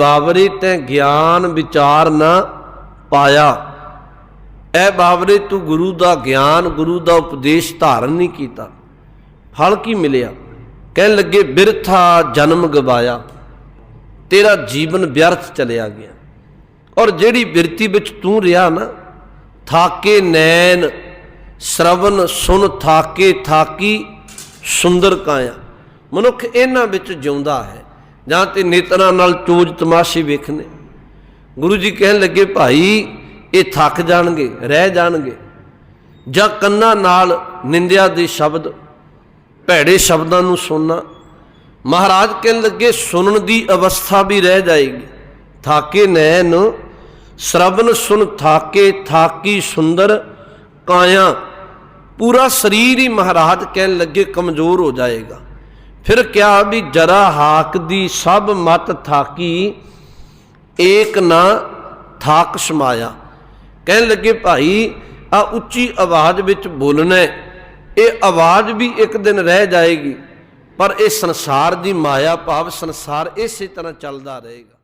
ਬਾਬਰੇ ਤੈ ਗਿਆਨ ਵਿਚਾਰ ਨਾ ਪਾਇਆ। ਐ ਬਾਬਰੇ ਤੂੰ ਗੁਰੂ ਦਾ ਗਿਆਨ, ਗੁਰੂ ਦਾ ਉਪਦੇਸ਼ ਧਾਰਨ ਨਹੀਂ ਕੀਤਾ। ਫਲ ਕੀ ਮਿਲਿਆ? ਕਹਿਣ ਲੱਗੇ, ਬਿਰਥਾ ਜਨਮ ਗਵਾਇਆ। ਤੇਰਾ ਜੀਵਨ ਵਿਅਰਥ ਚਲਿਆ ਗਿਆ। ਔਰ ਜਿਹੜੀ ਬਿਰਤੀ ਵਿੱਚ ਤੂੰ ਰਿਹਾ ਨਾ, ਥਾਕੇ ਨੈਣ, ਸ਼ਰਵਨ ਸੁਨ ਥਾਕੇ ਥਾਕੀ ਸੁੰਦਰ ਕਾਇਆ। ਮਨੁੱਖ ਇਹਨਾਂ ਵਿੱਚ ਜਿਉਂਦਾ ਹੈ। ਜਾਂ ਤੇ ਨੇਤਰਾਂ ਨਾਲ ਚੋਜ ਤਮਾਸ਼ੇ ਵੇਖਣੇ। ਗੁਰੂ ਜੀ ਕਹਿਣ ਲੱਗੇ, ਭਾਈ, ਇਹ ਥੱਕ ਜਾਣਗੇ, ਰਹਿ ਜਾਣਗੇ। ਜਾਂ ਕੰਨਾਂ ਨਾਲ ਨਿੰਦਿਆ ਦੇ ਸ਼ਬਦ, ਭੈੜੇ ਸ਼ਬਦਾਂ ਨੂੰ ਸੁਣਨਾ। ਮਹਾਰਾਜ ਕਹਿਣ ਲੱਗੇ, ਸੁਣਨ ਦੀ ਅਵਸਥਾ ਵੀ ਰਹਿ ਜਾਏਗੀ। ਥਾਕੇ ਨੈਣ ਸ਼ਰਵਨ ਸੁਨ ਥਾਕੇ, ਥਾਕੀ ਸੁੰਦਰ ਕਾਇਆ। ਪੂਰਾ ਸਰੀਰ ਹੀ ਮਹਾਰਾਜ ਕਹਿਣ ਲੱਗੇ, ਕਮਜ਼ੋਰ ਹੋ ਜਾਏਗਾ। ਫਿਰ ਕਿਹਾ ਵੀ ਜਰਾ ਹਾਕ ਦੀ ਸਭ ਮਤ ਥਾਕੀ, ਏਕ ਨਾ ਥਾਕ ਸਮਾਇਆ। ਕਹਿਣ ਲੱਗੇ, ਭਾਈ, ਆ ਉੱਚੀ ਆਵਾਜ਼ ਵਿੱਚ ਬੋਲਣਾ ਇਹ ਆਵਾਜ਼ ਵੀ ਇੱਕ ਦਿਨ ਰਹਿ ਜਾਏਗੀ, ਪਰ ਇਹ ਸੰਸਾਰ ਦੀ ਮਾਇਆ ਭਾਵ ਸੰਸਾਰ ਇਸੇ ਤਰ੍ਹਾਂ ਚੱਲਦਾ ਰਹੇਗਾ।